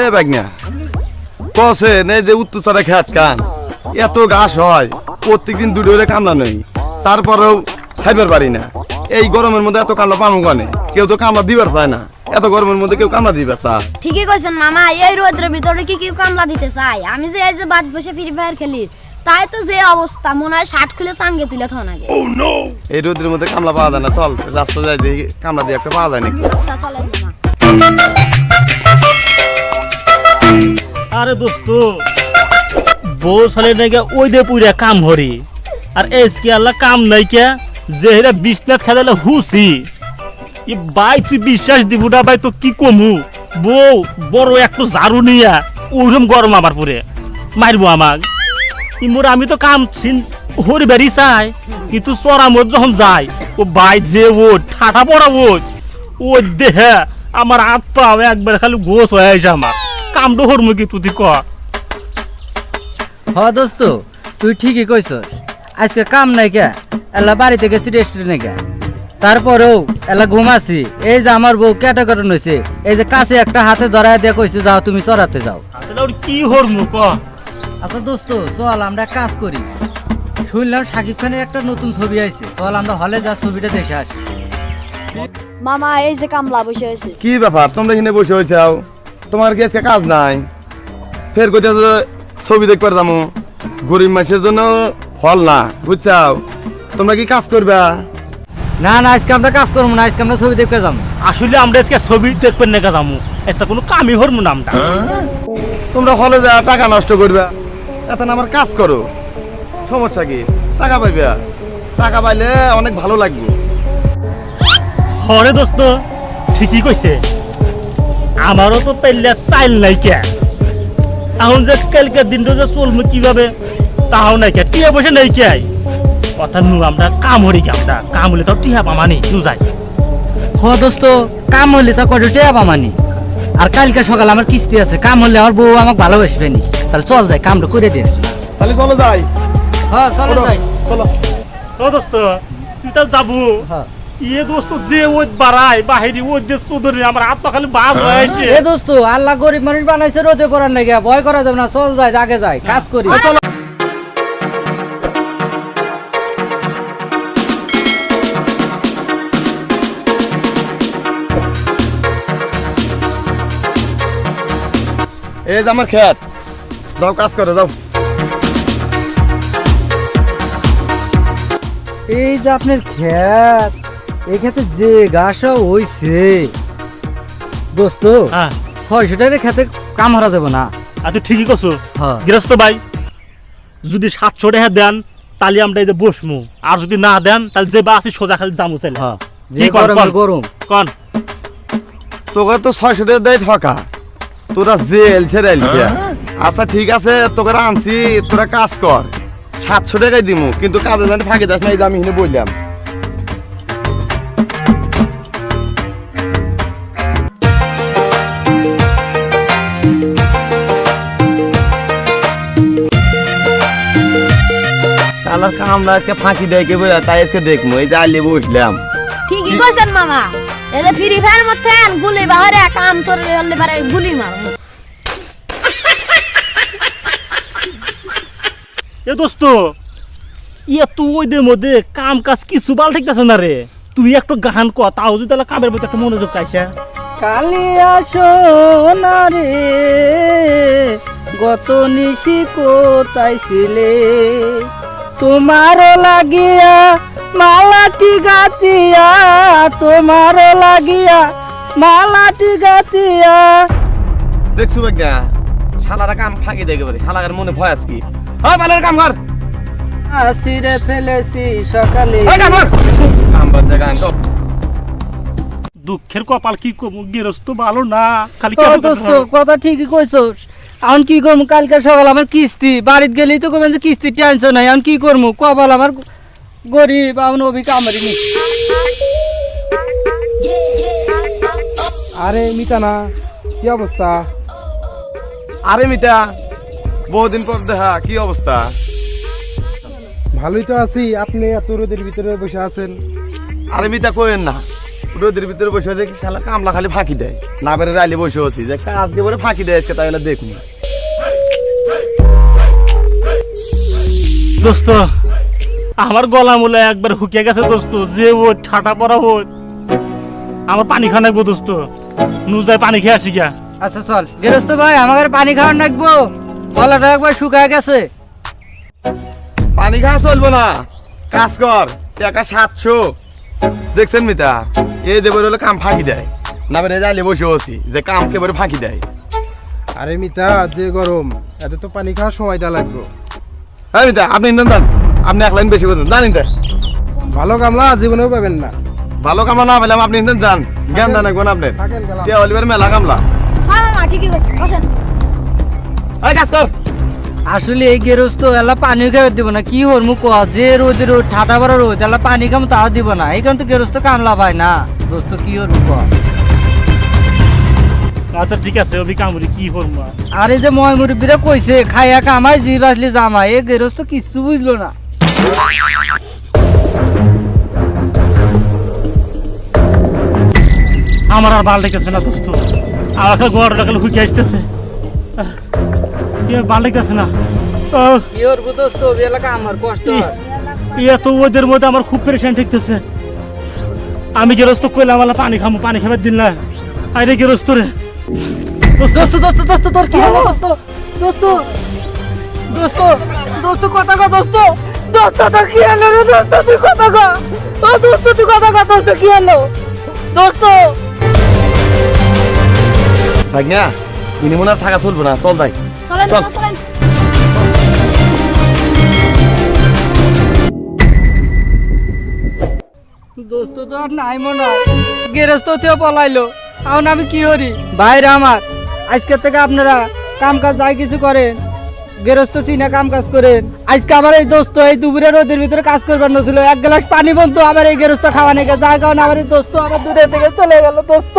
এ বাগনা কসে নে যে উত্তর খেত কান। এত ঘাস হয় প্রত্যেকদিন দুটো হলে কামলা নেই। তারপরেও খাইবার পারি না। এই গরমের মধ্যে এত কামলা পামু কানে? কেউ তো কামলা দিবার পায় না। এত গরমের মধ্যে কেউ কামলা দিবে চা ঠিকই কইছেন মামা এই রোদের ভিতরে কি কি কামলা দিতে চাই আমি যে এই যে বাদ বসে ফ্রি ফায়ার খেলি তাই তো যে অবস্থা মনে হয় শার্ট খুলে চাঙ্গে তুলে থন আগে। এই রোদের মধ্যে কামলা পাওয়া যায় না চল রাস্তা যাই দেখি কামলা দিয়ে একটা পাওয়া যায় নাকি? আচ্ছা চলেন মামা। আরে দোস্ত, বউ সালে নাকি ওই দে পুরা কাম হরি আর এসকে আল্লাহ কাম নাই কে যে হেরা বিছনাত খেলালে হুসি ই ভাই তুই বিশ্বাস দিব না ভাই তো কি কমু? বউ, বড় একটু ঝাড়ু নিয়া ওরকম গরম আমার পুরে মারবো আমাক। ই মোর আমি তো কাম হরি বেরি চাই। কিন্তু চড়ামত যখন যাই ও ভাই যে ও ঠাটা পড়া ও ও দেহে আমার হাত পাও একবার খালি গোস হয়ে আসে আমার কামটো হরমু কি তুই ক? হ দোস্ত তুই ঠিকই কইছস। আজকে কাম নাই কে? এলা বাড়িতে গেছি রেস্টুরেন্টে গে। তারপরেও এলা ঘুমাছি এই যে আমার বউ ক্যাটাগরন হয়েছে এই যে কাছে একটা হাতে ধরায় দিয়ে কইছে যাও তুমি চড়াতে যাও। ওর কি হরমু ক? আচ্ছা দোস্ত চল আমরা কাজ করি। শুনলাম শাকিব খানের একটা নতুন ছবি আইছে। চল আমরা হলে যা ছবিটা দেখে আসি। মামা এই যে কামলা বসে আছে। কি ব্যাপার? তোমরা এখানে বসে হয়েছাও তোমার কি আজকে কাজ নাই? ফের কোথাও ছবি দেখবার যাব গরিব মানুষের জন্য হল না বুঝছাও? তোমরা কি কাজ করবা? না না আজকে আমরা কাজ করব না আজকে আমরা ছবি দেখতে যাব আসলে আমরা আজকে ছবি দেখবেন না যামু এসা কোনো কামই হরমু না আমরা। তোমরা হলে যা টাকা নষ্ট করবা এখন আমার কাজ করো। সমস্যা কি? টাকা পাইবা? টাকা পাইলে অনেক ভালো লাগবে। হরে দোস্ত ঠিকই কইছে। আমারও তো পেলে চাইল নাই কে। এখন যে কালকের দিনটা যে চলমু কীভাবে তাহাও নাই কে টিয়া বসে নাই কে কথা নু আমরা কাম হরি কে আমরা কাম হলে তো টিয়া পামানি নু যাই হ দোস্ত কাম হলে তো কত টেয়া পামানি আর কালকে সকালে আমার কিস্তি আছে কাম হলে আমার বউ আমাকে ভালোবাসবে নি। তাহলে চল যাই কামটা করে দিয়ে। তাহলে চলো যাই। হ্যাঁ চলো যাই। চলো। ও দোস্ত তুই তাহলে যাব। হ্যাঁ। ইয়ে দোস্ত যে ওই বাড়াই বাহিরি ওই যে চৌধুরী আমার হাত পা খালি বাজ হয়ে? এ দোস্ত আল্লাহ গরিব মানুষ বানাইছে রোদে করার নাকি ভয় করা যাবে না চল যাই আগে যাই কাজ করি। এই যে আমার খেত যাও কাজ করো যাও। এই যে আপনার ক্ষেত এই ক্ষেতে যে ঘাস হইছে দোস্ত হ্যাঁ। ছয়শো টাকা খেতে কাম হারা যাবে না। আর তুই ঠিকই করছ হ্যাঁ। গৃহস্থ ভাই যদি সাতশো টাকা দেন তাহলে আমরা এই যে বসমু। আর যদি না দেন তাহলে যে বা আছি সোজা খালি জামু চাইলে। হ্যাঁ কি যে কর, কর। গরম। কন? তোকে তো ছয়শো টাকা দেয় ঠকা। তোরা জেল ছেড়ে এলছে। আচ্ছা ঠিক আছে তোকে আনছি তোরা কাজ কর। সাতশো টাকাই দিমু কিন্তু কাজে জানি ফাঁকি দাস না এই যে আমি এখানে বললাম। আমার কামলা আজকে ফাঁকি দেয় কে বলে তাই আজকে দেখব এই যে আলিয়ে বসলাম। ঠিকই কইছেন মামা। এই যে ফ্রি ফায়ার মধ্যে গুলি বাহারে কাম চলে হলে পারে গুলি মারবো। এ দোস্ত ইয়া তুই ওইদের মধ্যে কাম কাজ কিছু ভালো ঠিকতেছে না রে? তুই একটু গান ক তাও যদি তাহলে কামের মধ্যে একটা মনোযোগ পাইছে। কালিয়া সোনারে গত নিশি কোথায় ছিলে? তোমার লাগিয়া মালাটি গাতিয়া তোমার লাগিয়া মালাটি গাতিয়া দেখছ বেগা শালারা কাম ফাঁকি দেয় একেবারে শালার মনে ভয় আছে কি? হ্যাঁ বালের কাম কর। আসিরে ফেলেছি সকালে। কাম কর। কাম বাদ গান তো দুঃখের কপাল কি কমু গৃহস্থ ভালো না খালি ও কথা ঠিকই কইছস। এখন কি করব? কালকে সকাল আমার কিস্তি। বাড়িতে গেলেই তো কবেন যে কিস্তি টেনশন নাই। এখন কি করব? কপাল আমার গরিব এখন অভি কামারি নি আরে মিতানা কি অবস্থা? আরে মিতা বহুদিন পর দেখা কি অবস্থা? ভালোই তো আছি। আপনি এত রোদের ভিতরে বসে আছেন। আরে মিতা কোয়েন না। রোদের ভিতরে বসে দেখি শালা কামলা খালি ফাঁকি দেয়। না বেড়ে রাইলে বসে আছি। যে কাজ দিয়ে বলে ফাঁকি দেয় আজকে তাহলে দেখুন। দোস্ত আমার গলা মূলে একবার হুকিয়ে গেছে দোস্ত যে ও ঠাটা পড়া ও আমার পানি খাওয়া নাকবো দোস্ত নু যায় পানি খেয়ে আসি গা আচ্ছা চল। গেরস্ত ভাই আমাদের পানি খাওয়ার রাখব গলাটা একবার শুকায় গেছে। পানি খাওয়া চলবো না। কাজ কর টাকা সাতশো। দেখছেন মিতা? এই দেবো হলে কাম ফাঁকি দেয়। না বেড়ে রাইলে বসে আছি যে কাম কেবলে ফাঁকি দেয়। আরে মিতা যে গরম এতে তো পানি খাওয়ার সময়টা লাগবে। হ্যাঁ মিতা আপনি দেন আপনি এক লাইন বেশি বলছেন। জানেন ভালো কামলা জীবনেও পাবেন না। ভালো কামলা না পেলাম আপনি জ্ঞান দেন একবার গেলাম। কে অলিবার মেলা কামলা হ্যাঁ ঠিকই বসেন। এই কাজ কর। আসলে এই গেরস্ত এলা পানি খাওয়া দিব না। কি হর মুখ যে রোদ রোদ ঠাটা বড় রোদ এলা পানি খাম তাও দিব না। এইখান তো গেরস্ত কামলা ভাই না। দোস্ত কি হর মুখ আচ্ছা ঠিক আছে অভি কামড়ি কি করব? আর? এই যে ময় মুরব্বীরা কইছে খাইয়া কামাই জি বাসলি জামাই এ গেরস্ত কিচ্ছু বুঝলো না। আমার আর ভালো লেগেছে না দোস্ত। আমার গড় লাগালে হুকে আসতেছে। ভালো লেগেছে না। এত ওদের মধ্যে আমার খুব পেরেশান ঠেকতেছে। আমি গেরস্ত কইলাম পানি খামো পানি খাবার দিন না। আরে গেরস্ত রে। দোস্ত দোস্ত দোস্ত তোর কি হলো দোস্ত? দোস্ত দোস্ত দোস্ত কথা কো দোস্ত। দোস্ত তোর কি হলো রে দোস্ত তুই কথা কো ও দোস্ত তুই কথা কো দোস্ত কি হলো? দোস্ত। থাক না ইনি মনে থাকা চলবো না চল যাই। চল। দোস্ত তো আর নাই মনে হয়। গেরস্ত থেকে পলাইলো। এখন আমি কি করি বাইরে আমার। আজকের থেকে আপনারা কাম কাজ যাই কিছু করেন গেরস্ত চিনা কাম কাজ করেন। আজকে আমার এই দোস্ত এই দুপুরে রোদের ভিতরে কাজ করবার নছিল। এক গ্লাস পানি বন্ধু আমার এই গেরস্ত খাওয়া নেই যার কারণে আমার এই দোস্ত আমার দূরে থেকে চলে গেল, দোস্ত।